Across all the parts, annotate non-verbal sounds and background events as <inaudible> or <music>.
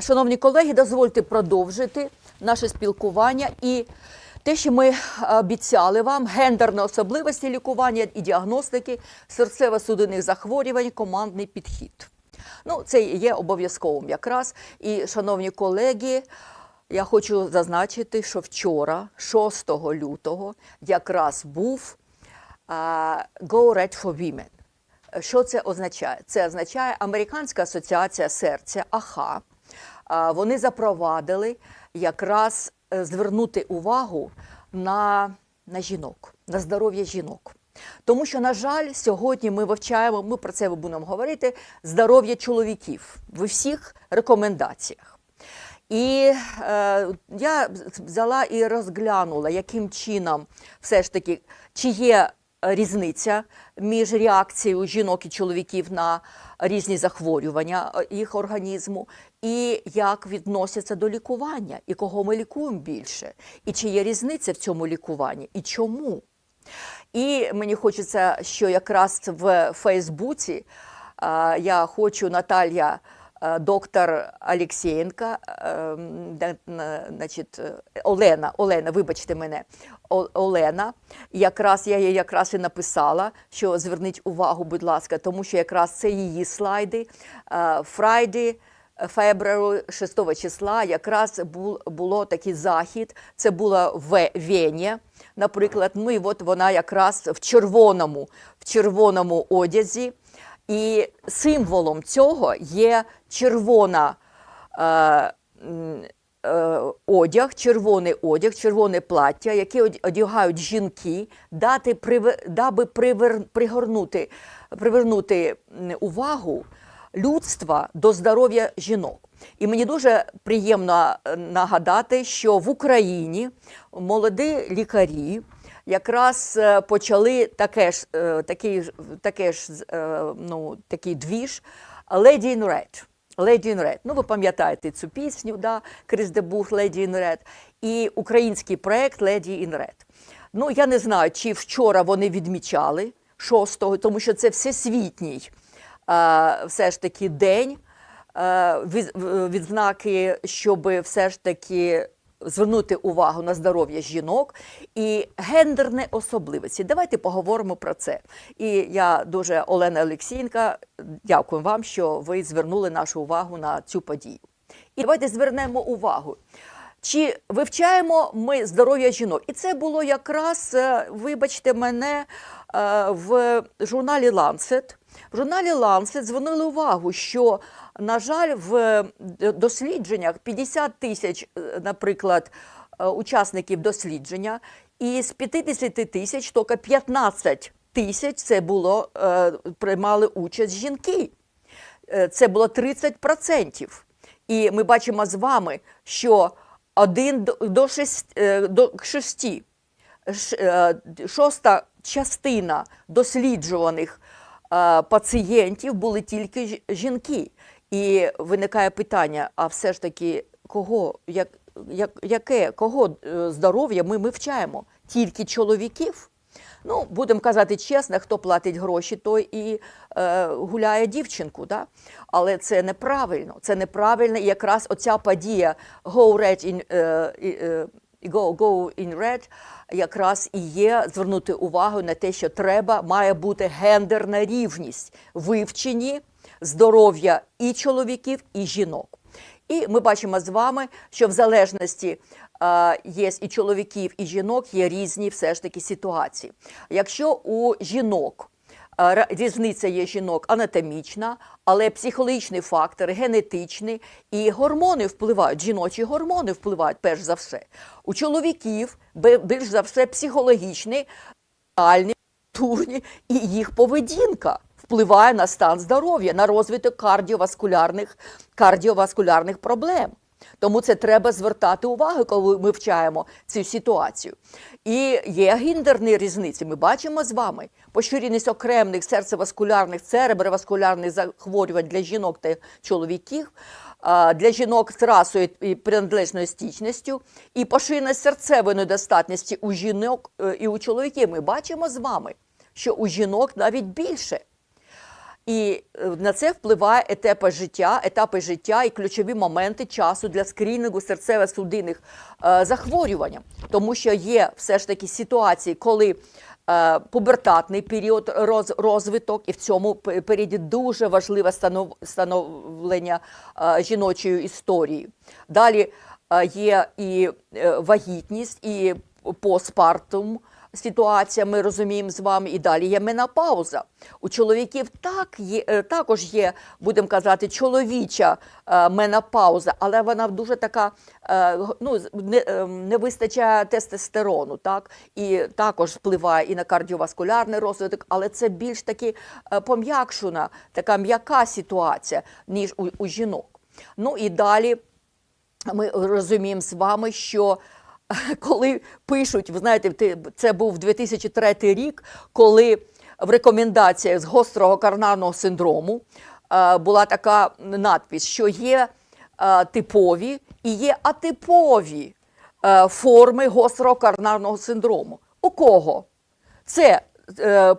Шановні колеги, дозвольте продовжити наше спілкування і те, що ми обіцяли вам, гендерні особливості лікування і діагностики серцево-судинних захворювань, командний підхід. Ну, це є обов'язковим якраз. І, шановні колеги, я хочу зазначити, що вчора, 6 лютого, якраз був Go Red for Women. Що це означає? Це означає Американська асоціація серця АХА. Вони запровадили якраз е, звернути увагу на, на жінок, на здоров'я жінок. Тому що, на жаль, сьогодні ми вивчаємо, ми про це будемо говорити, здоров'я чоловіків в усіх рекомендаціях. І е, я взяла і розглянула, яким чином все ж таки, чи є різниця між реакцією жінок і чоловіків на різні захворювання е, їх організму, і як відносяться до лікування, і кого ми лікуємо більше, і чи є різниця в цьому лікуванні, і чому. І мені хочеться, що якраз в Фейсбуці я хочу Наталія. Е, Доктор Алєксєєнка, е, значить, е, Олена, Олена, вибачте мене, Олена. Якраз я їй якраз і написала, що зверніть увагу, будь ласка, тому що якраз це її слайди. Фрайді, фебрару 6 числа якраз бу- було такий захід. Це було в Вені. Наприклад, ну і от вона якраз в червоному, в червоному одязі. І символом цього є червона е, е, одяг, червоний одяг, червоне плаття, яке одягають жінки, дати даби привер, пригорнути, привернути увагу людства до здоров'я жінок. І мені дуже приємно е, нагадати, що в Україні молоді лікарі якраз е, почали таке ж, е, таке ж, е, ну, такий двіж Lady in Red. Lady in Red. Ну, ви пам'ятаєте цю пісню, да? Крис Дебух Lady in Red. І український проект Lady in Red. Ну, я не знаю, чи вчора вони відмічали 6-го, тому що це всесвітній все ж таки день відзнаки, щоб все ж таки звернути увагу на здоров'я жінок і гендерні особливості. Давайте поговоримо про це. І я дуже Олена Олексієнка, дякую вам, що ви звернули нашу увагу на цю подію. І давайте звернемо увагу. Чи вивчаємо ми здоров'я жінок? І це було якраз, е, вибачте мене, е, в журналі Lancet. В журналі Lancet звернули увагу, що, на жаль, в дослідженнях 50 тисяч, е, наприклад, е, учасників дослідження, і з 50 тисяч тільки 15 тисяч це було, е, приймали участь жінки. Е, Це було 30%. І ми бачимо з вами, що один до- до е, до шести, е, шоста частина досліджуваних е, пацієнтів були тільки жінки. І виникає питання: а все ж таки, кого, як, як, яке, кого е, здоров'я ми, ми вчаємо? Тільки чоловіків? Ну, будемо казати чесно, хто платить гроші, той і е, гуляє дівчинку. Да? Але це неправильно. Це неправильно. І якраз оця подія Go Red in, е, е, Go, Go in Red якраз і є звернути увагу на те, що треба, має бути гендерна рівність в вивченні здоров'я і чоловіків, і жінок. І ми бачимо з вами, що в залежності є і чоловіків, і жінок є різні все ж таки ситуації. Якщо у жінок різниця є жінок анатомічна, але психологічний фактор, генетичний і гормони впливають, жіночі гормони впливають перш за все. У чоловіків більш за все психологічний, ментальний, культурні і їх поведінка впливає на стан здоров'я, на розвиток кардіоваскулярних, кардіоваскулярних проблем. Тому це треба звертати увагу, коли ми вчаємо цю ситуацію. І є гендерні різниці. Ми бачимо з вами поширеність окремих серцеваскулярних, цереброваскулярних захворювань для жінок та чоловіків, для жінок з расою і приналежною стічністю, і поширеність серцевої недостатності у жінок е, і у чоловіків. Ми бачимо з вами, що у жінок навіть більше. І е, на це впливає етапи життя, етапи життя і ключові моменти часу для скрінінгу серцево-судинних е, захворювань, тому що є все ж таки ситуації, коли е, пубертатний період роз, розвиток, і в цьому періоді дуже важливе станов, становлення жіночої історії. Далі є і вагітність, і постпартум ситуація, ми розуміємо з вами, і далі є менопауза. У чоловіків так є, е, також є, будемо казати, чоловіча е, менопауза, але вона дуже така, е, ну, не, не вистачає тестостерону, так? І також впливає і на кардіоваскулярний розвиток, але це більш таки пом'якшена, така м'яка ситуація, ніж у, у жінок. Ну і далі ми розуміємо з вами, що <laughs> коли пишуть, ви знаєте, це був 2003 рік, коли в рекомендаціях з гострого коронарного синдрому е, була така надпись, що є е, типові і є атипові е, форми гострого коронарного синдрому. У кого? Це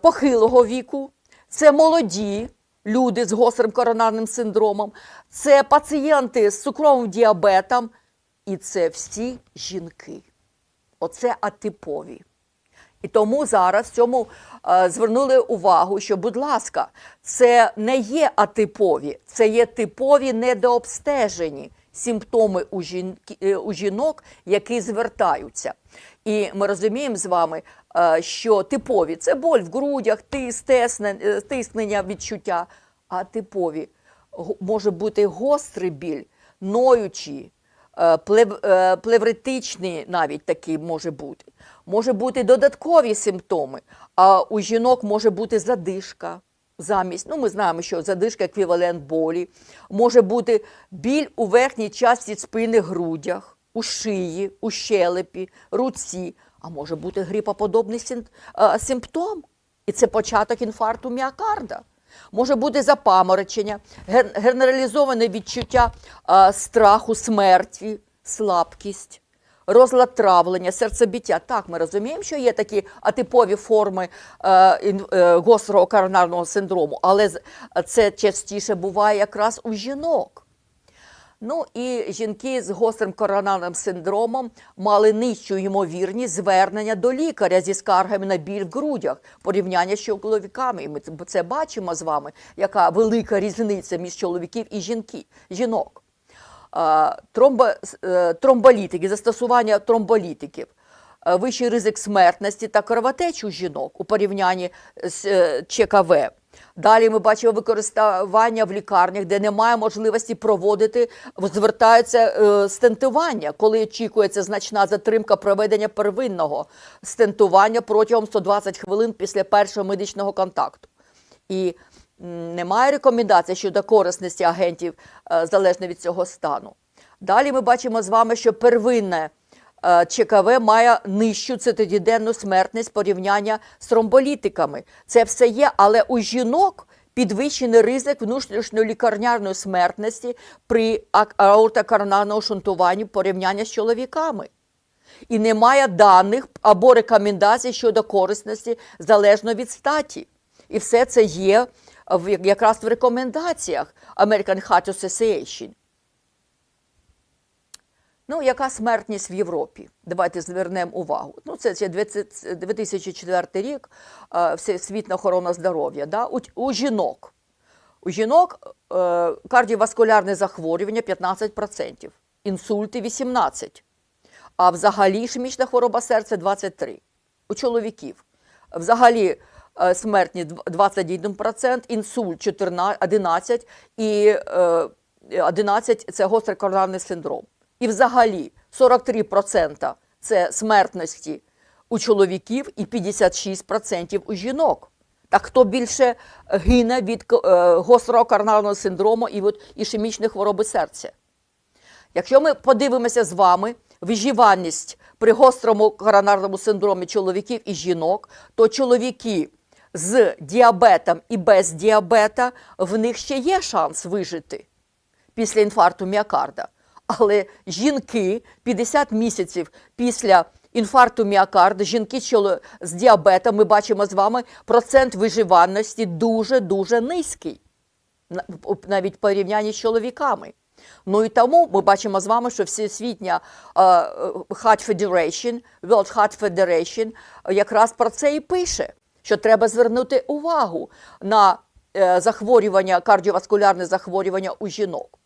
похилого віку, це молоді люди з гострим коронарним синдромом, це пацієнти з цукровим діабетом, і це всі жінки. Оце атипові. І тому зараз цьому е, звернули увагу, що, будь ласка, це не є атипові, це є типові недообстежені симптоми у, жінки, е, у жінок, які звертаються. І ми розуміємо з вами, е, що типові це боль в грудях, тис, е, тиснення відчуття, а типові може бути гострий біль, ноючі, плев, е, плевритичний навіть такий може бути. Може бути додаткові симптоми, а у жінок може бути задишка замість. Ну, ми знаємо, що задишка еквівалент болі. Може бути біль у верхній часті спини грудях, у шиї, у щелепі, руці, а може бути грипоподобний е, симптом. І це початок інфаркту міокарда. Може бути запаморочення, ген- генералізоване відчуття а, страху, смерті, слабкість, розлад травлення, серцебіття. Так, ми розуміємо, що є такі атипові форми а, ін- а, гострого коронарного синдрому, але це частіше буває якраз у жінок. Ну і жінки з гострим коронарним синдромом мали нижчу ймовірність звернення до лікаря зі скаргами на біль в грудях, порівняння з чоловіками. І ми це- бачимо з вами, яка велика різниця між чоловіків і жінки, жінок. Тромбо, е, тромболітики, застосування тромболітиків, е, вищий ризик смертності та кровотеч у жінок у порівнянні з е, ЧКВ. Далі ми бачимо використання в лікарнях, де немає можливості проводити, звертаються е, стентування, коли очікується значна затримка проведення первинного стентування протягом 120 хвилин після першого медичного контакту. І немає рекомендацій щодо корисності агентів е, залежно від цього стану. Далі ми бачимо з вами, що первинне ЧКВ має нижчу цитиденну смертність порівняння з тромболітиками. Це все є, але у жінок підвищений ризик внутрішньолікарнярної смертності при аортокоронарному шунтуванні порівняння з чоловіками. І немає даних або рекомендацій щодо корисності залежно від статі. І все це є якраз в рекомендаціях American Heart Association. Ну, яка смертність в Європі? Давайте звернемо увагу. Ну, це ще 2004 рік, Всесвітня охорона здоров'я. Да? У, у жінок. У жінок е, кардіоваскулярне захворювання 15%, інсульти 18%, а взагалі ішемічна хвороба серця 23%. У чоловіків. Взагалі е, смертність 21%, інсульт 14, 11% і е, 11% – це гострий коронарний синдром. І взагалі 43% – це смертності у чоловіків і 56% у жінок. Так хто більше гине від е, гострого коронарного синдрому і от ішемічної хвороби серця? Якщо ми подивимося з вами виживаність при гострому коронарному синдромі чоловіків і жінок, то чоловіки з діабетом і без діабета в них ще є шанс вижити після інфаркту міокарда. Але жінки 50 місяців після інфаркту міокарда, жінки з діабетом, ми бачимо з вами, процент виживаності дуже-дуже низький, навіть в порівнянні з чоловіками. Ну і тому ми бачимо з вами, що Всесвітня е, е, Heart Federation, World Heart Federation якраз про це і пише, що треба звернути увагу на е, захворювання, кардіоваскулярне захворювання у жінок.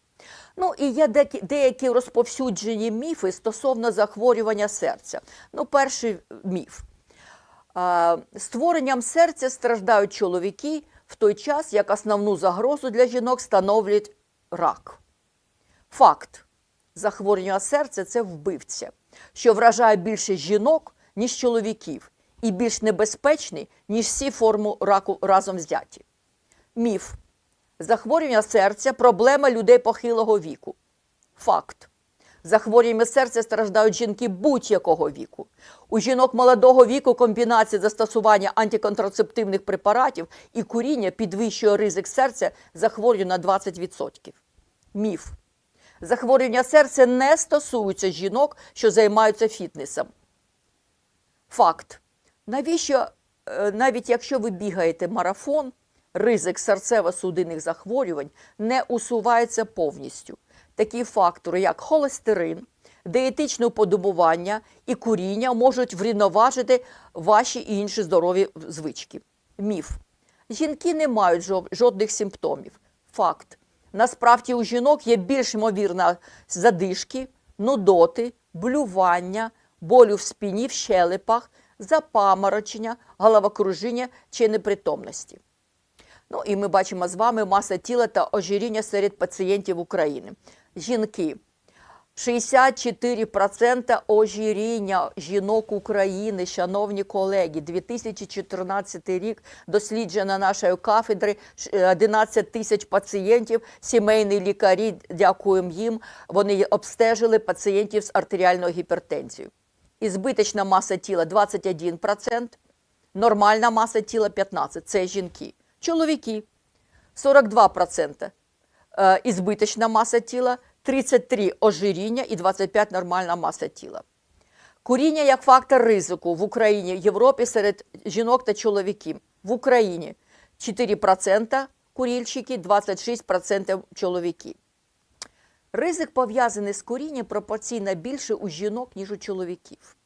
Ну і є деякі, розповсюджені міфи стосовно захворювання серця. Ну, перший міф. Створенням серця страждають чоловіки в той час, як основну загрозу для жінок становлять рак. Факт. Захворювання серця це вбивця, що вражає більше жінок, ніж чоловіків, і більш небезпечний, ніж всі форми раку разом взяті. Міф. Захворювання серця проблема людей похилого віку. Факт. Захворюваннями серця страждають жінки будь-якого віку. У жінок молодого віку комбінація застосування антиконтрацептивних препаратів і куріння підвищує ризик серця захворювання на 20%. Міф. Захворювання серця не стосуються жінок, що займаються фітнесом. Факт. Навіщо, е, навіть якщо ви бігаєте марафон, ризик серцево-судинних захворювань не усувається повністю. Такі фактори, як холестерин, диетичне уподобування і куріння, можуть врівноважити ваші і інші здорові звички. Міф. Жінки не мають жодних симптомів. Факт. Насправді у жінок є більш ймовірна задишки, нудоти, блювання, болю в спині, в щелепах, запаморочення, головокружіння чи непритомності. Ну і ми бачимо з вами маса тіла та ожиріння серед пацієнтів України. Жінки. 64% ожиріння жінок України, шановні колеги, 2014 рік досліджена нашою кафедри, 11 тисяч пацієнтів, сімейні лікарі, дякуємо їм, вони обстежили пацієнтів з артеріальною гіпертензією. Ізбиточна маса тіла 21%, нормальна маса тіла 15%. Це жінки. Чоловіки 42% е, ізбиточна маса тіла, 33 ожиріння і 25 нормальна маса тіла. Куріння як фактор ризику в Україні, Європі серед жінок та чоловіків. В Україні 4% курільщики, 26% чоловіки. Ризик пов'язаний з курінням пропорційно більше у жінок, ніж у чоловіків.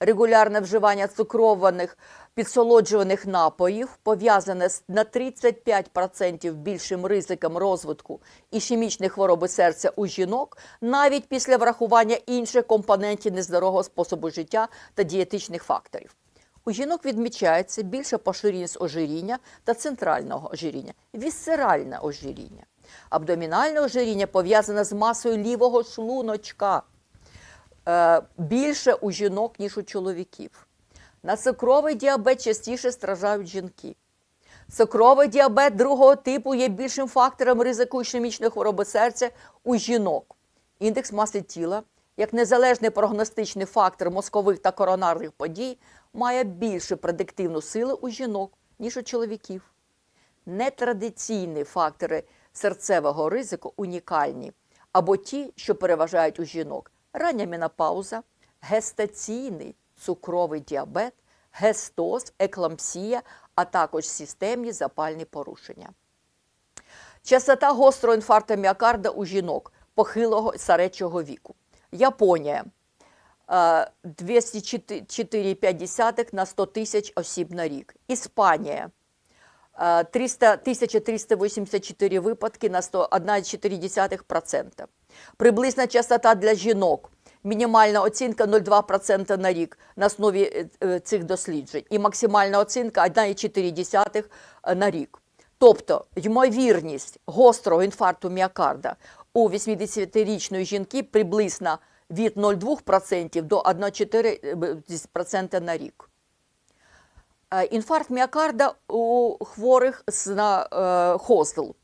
Регулярне вживання цукрованих підсолоджуваних напоїв пов'язане з на 35% більшим ризиком розвитку ішемічної хвороби серця у жінок, навіть після врахування інших компонентів нездорового способу життя та дієтичних факторів. У жінок відмічається більша поширеність ожиріння та центрального ожиріння, вісцеральне ожиріння. Абдомінальне ожиріння пов'язане з масою лівого шлуночка більше у жінок, ніж у чоловіків. На цукровий діабет частіше страждають жінки. Цукровий діабет другого типу є більшим фактором ризику ішемічної хвороби серця у жінок. Індекс маси тіла, як незалежний прогностичний фактор мозкових та коронарних подій, має більшу предиктивну силу у жінок, ніж у чоловіків. Нетрадиційні фактори серцевого ризику унікальні, або ті, що переважають у жінок: рання менопауза, гестаційний цукровий діабет, гестоз, еклампсія, а також системні запальні порушення. Частота гострого інфаркту міокарда у жінок похилого і старечого віку. Японія е, 204,5 на 100 тисяч осіб на рік. Іспанія е, 300, 1384 випадки на 1,4%. Приблизна частота для жінок. Мінімальна оцінка 0,2% на рік на основі е, е, цих досліджень і максимальна оцінка 1,4 на рік. Тобто ймовірність гострого інфаркту міокарда у 80-річної жінки приблизно від 0,2% до 1,4% на рік. Е, Інфаркт міокарда у хворих на е, хостел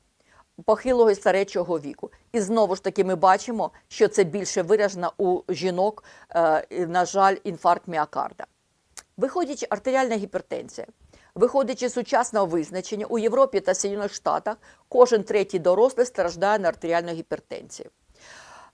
похилого і старечого віку. І знову ж таки ми бачимо, що це більше виражено у жінок, е, на жаль, інфаркт міокарда. Виходячи артеріальна гіпертензія. Виходячи з сучасного визначення, у Європі та Сполучених Штатах кожен третій дорослий страждає на артеріальну гіпертензію.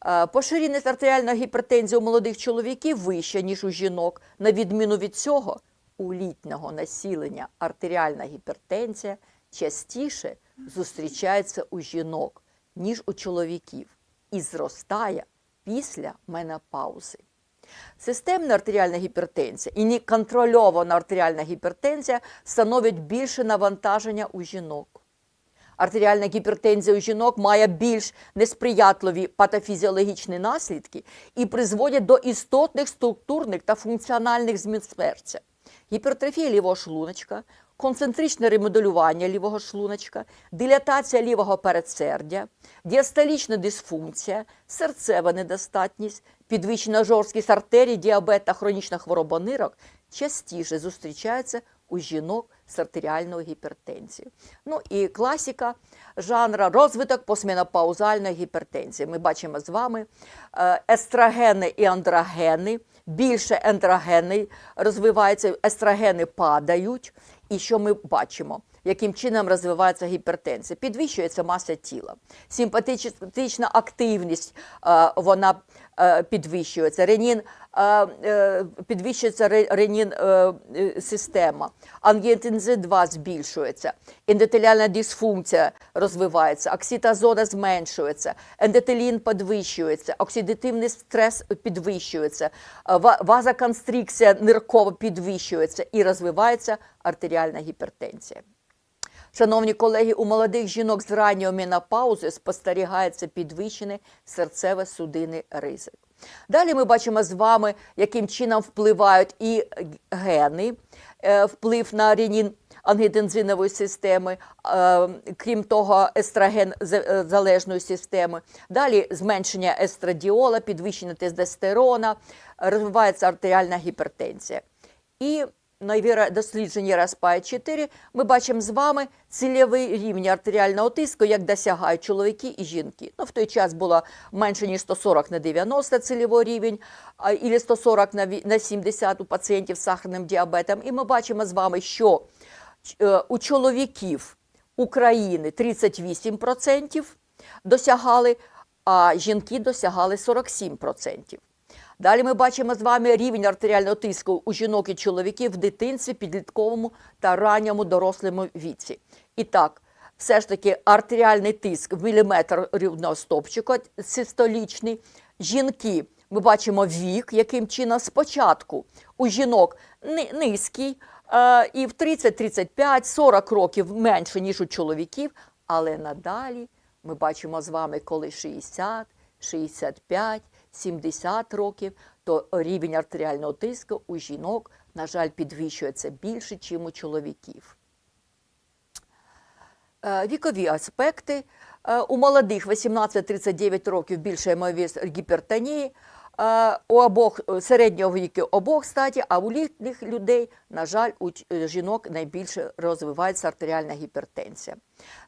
Е, Поширеність артеріальної гіпертензії у молодих чоловіків вища, ніж у жінок. На відміну від цього, у літнього населення артеріальна гіпертензія частіше зустрічається у жінок, ніж у чоловіків, і зростає після менопаузи. Системна артеріальна гіпертензія і неконтрольована артеріальна гіпертензія становить більше навантаження у жінок. Артеріальна гіпертензія у жінок має більш несприятливі патофізіологічні наслідки і призводять до істотних структурних та функціональних змін серця. Гіпертрофія лівого шлуночка, концентричне ремоделювання лівого шлуночка, дилатація лівого передсердя, діастолічна дисфункція, серцева недостатність, підвищена жорсткість артерій, діабет та хронічна хвороба нирок частіше зустрічаються у жінок з артеріальною гіпертензією. Ну і класика жанра розвиток постменопаузальної гіпертензії. Ми бачимо з вами е, естрогени і андрогени. Більше ендрогени розвиваються, естрогени падають. І що ми бачимо? Яким чином розвивається гіпертензія? Підвищується маса тіла, симпатична активність е, вона підвищується, ренін е, е, підвищується ре- ренін е, е, система, ангіотензин 2 збільшується, ендотеліальна дисфункція розвивається, окситозона зменшується, ендотелін підвищується, оксидативний стрес підвищується, е, вазоконстрикція ниркова підвищується і розвивається артеріальна гіпертензія. Шановні колеги, у молодих жінок з ранньої менопаузи спостерігається підвищений серцево-судинний ризик. Далі ми бачимо з вами, яким чином впливають і гени, е, вплив на ренін ангідензинової системи, е, крім того, естроген е, залежної системи. Далі зменшення естрадіола, підвищення тестостерона, розвивається артеріальна гіпертензія. І на дослідженні РАСПАЙ 4 ми бачимо з вами цільовий рівень артеріального тиску, як досягають чоловіки і жінки. Ну, в той час було менше ніж 140 на 90 цільовий рівень, а, і 140 на на 70 у пацієнтів з сахарним діабетом. І ми бачимо з вами, що е, у чоловіків України 38% досягали, а жінки досягали 47%. Далі ми бачимо з вами рівень артеріального тиску у жінок і чоловіків в дитинстві, підлітковому та ранньому дорослому віці. І так, все ж таки артеріальний тиск в міліметр рівного стопчика систолічний. Жінки, ми бачимо вік, яким чином спочатку у жінок низький, е, і в 30, 35, 40 років менше, ніж у чоловіків, але надалі ми бачимо з вами, коли 60, 65, 70 років, то рівень артеріального тиску у жінок, на жаль, підвищується більше, ніж у чоловіків. Е, Вікові аспекти. Е, У молодих 18-39 років більша ймовірність гіпертонії, у обох е, середнього віку обох статі, а у літніх людей, на жаль, у е, жінок найбільше розвивається артеріальна гіпертензія.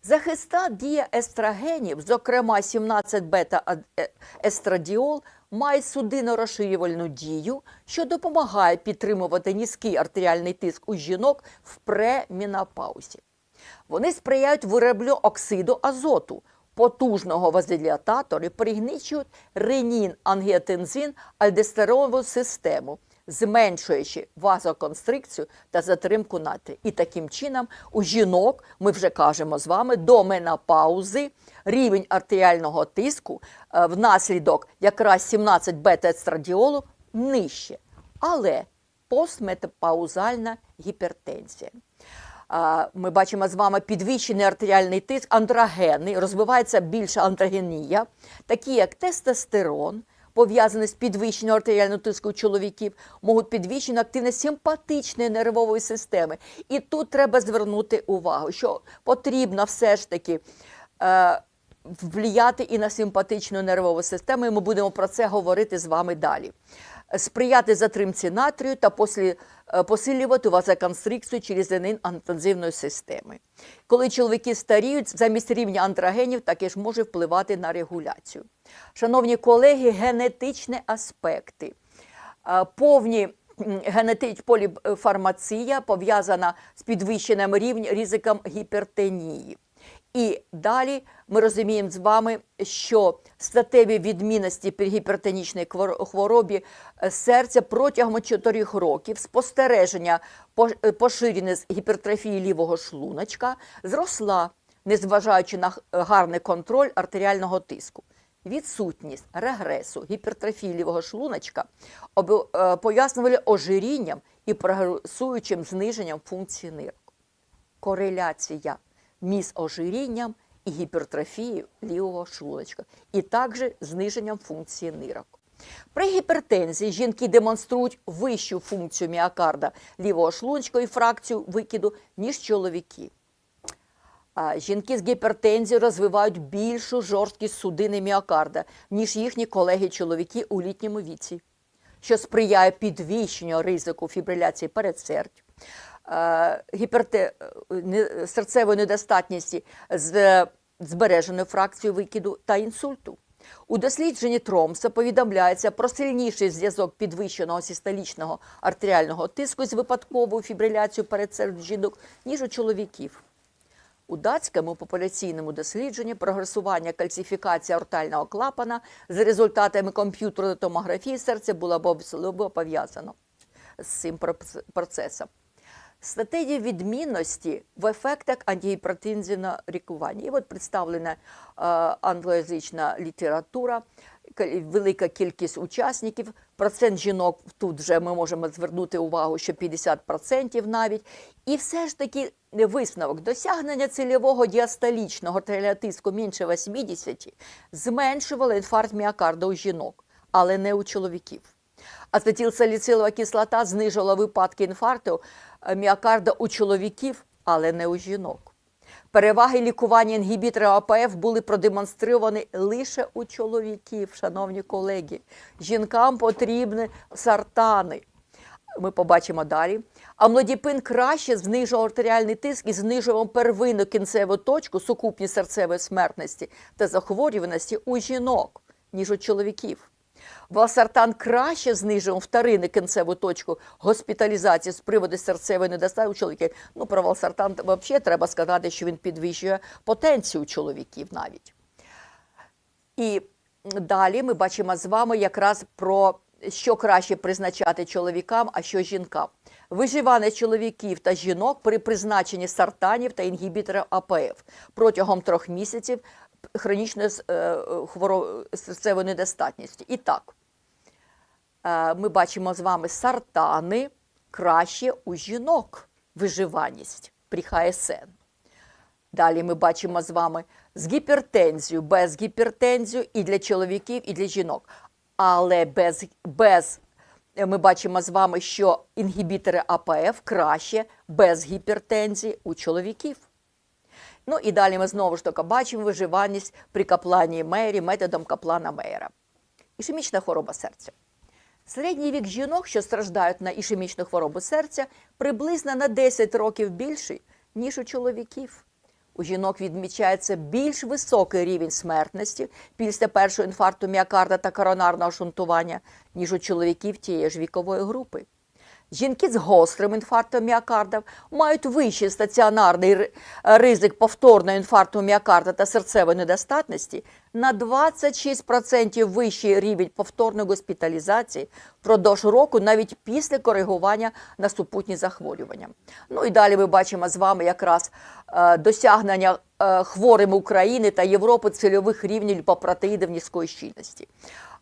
Захисна дія естрогенів, зокрема 17 бета е, естрадіол, мають судино-розширювальну дію, що допомагає підтримувати низький артеріальний тиск у жінок в премінопаузі. Вони сприяють вироблю оксиду азоту, потужного вазодилататора і пригнічують ренін, ангіотензин, альдостеронову систему, зменшуючи вазоконстрикцію та затримку натрію. І таким чином у жінок, ми вже кажемо з вами, до менопаузи рівень артеріального тиску е, внаслідок якраз 17 бета-естрадіолу нижче. Але постметапаузальна гіпертензія. Ми бачимо з вами підвищений артеріальний тиск, андрогенний, розвивається більша андрогенія, такі як тестостерон, пов'язаний з підвищенням артеріального тиску чоловіків, можуть підвищити активність симпатичної нервової системи. І тут треба звернути увагу, що потрібно все ж таки. Е, Впливати і на симпатичну нервову систему, і ми будемо про це говорити з вами далі. Сприяти затримці натрію та послі- е, посилювати вазоконстрикцію через ренин інтензивної системи. Коли чоловіки старіють, замість рівня андрогенів також може впливати на регуляцію. Шановні колеги, генетичні аспекти. Е, Повні м, генетич поліфармація пов'язана з підвищеним рівнем ризиком гіпертонії. І далі ми розуміємо з вами, що статеві відмінності при гіпертонічній хворобі е, серця протягом 4 років спостереження по- е, поширеність гіпертрофії лівого шлуночка зросла, незважаючи на гарний контроль артеріального тиску. Відсутність регресу гіпертрофії лівого шлуночка е, пояснювали ожирінням і прогресуючим зниженням функції нирок кореляція між ожирінням і гіпертрофією лівого шлуночка, і також зниженням функції нирок. При гіпертензії жінки демонструють вищу функцію міокарда лівого шлуночка і фракцію викиду, ніж чоловіки. А Жінки з гіпертензією розвивають більшу жорсткість судини міокарда, ніж їхні колеги-чоловіки у літньому віці, що сприяє підвищенню ризику фібриляції передсердь, гіперте... е, серцевої недостатності з збереженою фракцією викиду та інсульту. У дослідженні Тромса повідомляється про сильніший зв'язок підвищеного систолічного артеріального тиску з випадковою фібриляцією передсердь жінок, ніж у чоловіків. У датському популяційному дослідженні прогресування кальцифікації аортального клапана з результатами комп'ютерної томографії серця було обов'язково пов'язано з цим проц- процесом. Статеві відмінності в ефектах антигіпертензивного лікування. І от представлена е, англоязична література, велика кількість учасників. Процент жінок тут вже ми можемо звернути увагу, що 50% навіть. І все ж таки висновок досягнення цільового діастолічного тиску менше 80 зменшувало інфаркт міокарда у жінок, але не у чоловіків. Ацетилсаліцилова кислота знижувала випадки інфаркту е, міокарда у чоловіків, але не у жінок. Переваги лікування інгібітора АПФ були продемонстровані лише у чоловіків, шановні колеги. Жінкам потрібні сартани. Ми побачимо далі. Амлодіпин краще знижував артеріальний тиск і знижував первинну кінцеву точку сукупність серцевої смертності та захворюваності у жінок, ніж у чоловіків. Валсартан краще знижував вторинну кінцеву точку госпіталізації з приводу серцевої недостатку у чоловіків. Ну, про валсартан взагалі треба сказати, що він підвищує потенцію чоловіків навіть. І далі ми бачимо з вами якраз про що краще призначати чоловікам, а що жінкам. Виживання чоловіків та жінок при призначенні сартанів та інгібіторів АПФ протягом трьох місяців хронічної е, хворо- серцевої недостатності. І так, е, ми бачимо з вами сартани краще у жінок виживаність при ХСН. Далі ми бачимо з вами з гіпертензією, без гіпертензію і для чоловіків, і для жінок. Але без, без ми бачимо з вами, що інгібітори АПФ краще без гіпертензії у чоловіків. Ну і далі ми знову ж таки бачимо виживаність при каплані Мейері методом каплана Мейера. Ішемічна хвороба серця. Середній вік жінок, що страждають на ішемічну хворобу серця, приблизно на 10 років більший, ніж у чоловіків. У жінок відмічається більш високий рівень смертності після першого інфаркту міокарда та коронарного шунтування, ніж у чоловіків тієї ж вікової групи. Жінки з гострим інфарктом міокарда мають вищий стаціонарний ризик повторного інфаркту міокарда та серцевої недостатності на 26% вищий рівень повторної госпіталізації впродовж року, навіть після коригування на супутні захворювання. Ну і далі ми бачимо з вами якраз е, досягнення е, хворими України та Європи цільових рівнів ліпопротеїдів низької щільності.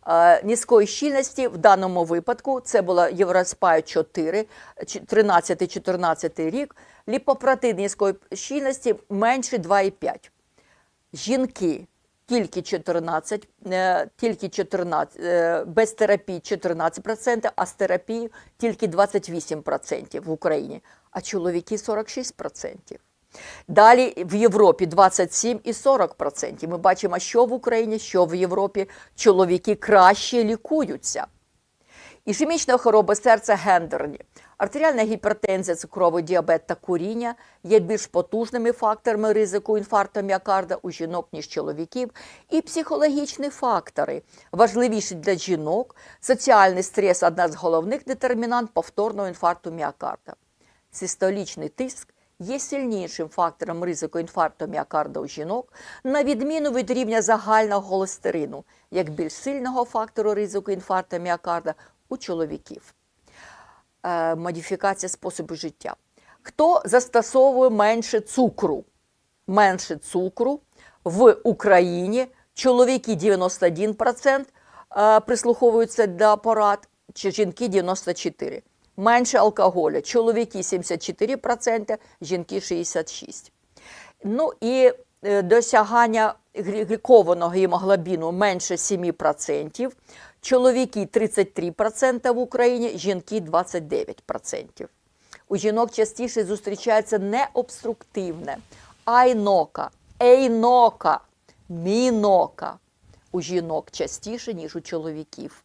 Е, Низької щільності в даному випадку це була Євроспай 4, 13-14 рік, ліпопротеїд низької щільності менше 2,5. Жінки тільки 14, е, тільки 14, е, без терапії 14%, а з терапією тільки 28% в Україні, а чоловіки 46%. Далі в Європі 27 і 40%. Ми бачимо, що в Україні, що в Європі чоловіки краще лікуються. Ішемічна хвороба серця гендерні. Артеріальна гіпертензія, цукровий діабет та куріння є більш потужними факторами ризику інфаркту міокарда у жінок, ніж чоловіків, і психологічні фактори, важливіші для жінок, соціальний стрес одна з головних детермінант повторного інфаркту міокарда. Систолічний тиск є сильнішим фактором ризику інфаркту міокарда у жінок, на відміну від рівня загального холестерину, як більш сильного фактору ризику інфаркту міокарда у чоловіків. Е, модифікація способу життя. Хто застосовує менше цукру? Менше цукру в Україні чоловіки 91% е, прислуховуються до порад, чи жінки 94%. Менше алкоголю. Чоловіки 74%, жінки 66%. Ну і е, досягання глі- глікованого гемоглобіну менше 7%. Чоловіки 33% в Україні, жінки 29%. У жінок частіше зустрічається необструктивне айнока, ейнока, мінока. У жінок частіше, ніж у чоловіків.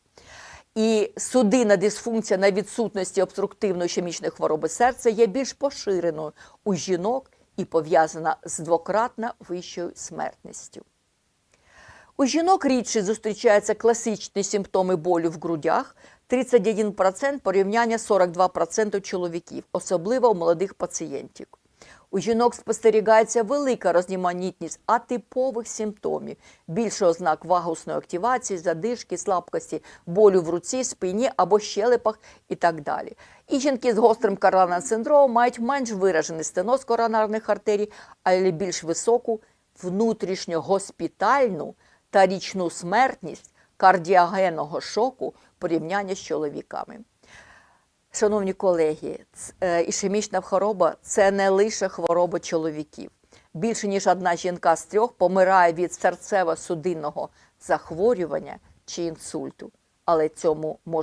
І судинна дисфункція на відсутності обструктивної ішемічної хвороби серця є більш поширеною у жінок і пов'язана з двократно вищою смертністю. У жінок рідше зустрічаються класичні симптоми болю в грудях 31% порівняння 42% чоловіків, особливо у молодих пацієнтів. У жінок спостерігається велика різноманітність атипових симптомів, більше ознак вагусної активації, задишки, слабкості, болю в руці, спині або щелепах і так далі. І жінки з гострим коронарним синдромом мають менш виражений стеноз коронарних артерій, але більш високу внутрішньогоспітальну та річну смертність кардіогенного шоку в порівнянні з чоловіками. Шановні колеги, е, ішемічна хвороба це не лише хвороба чоловіків. Більше ніж одна жінка з трьох помирає від серцево-судинного захворювання чи інсульту, але цьому можна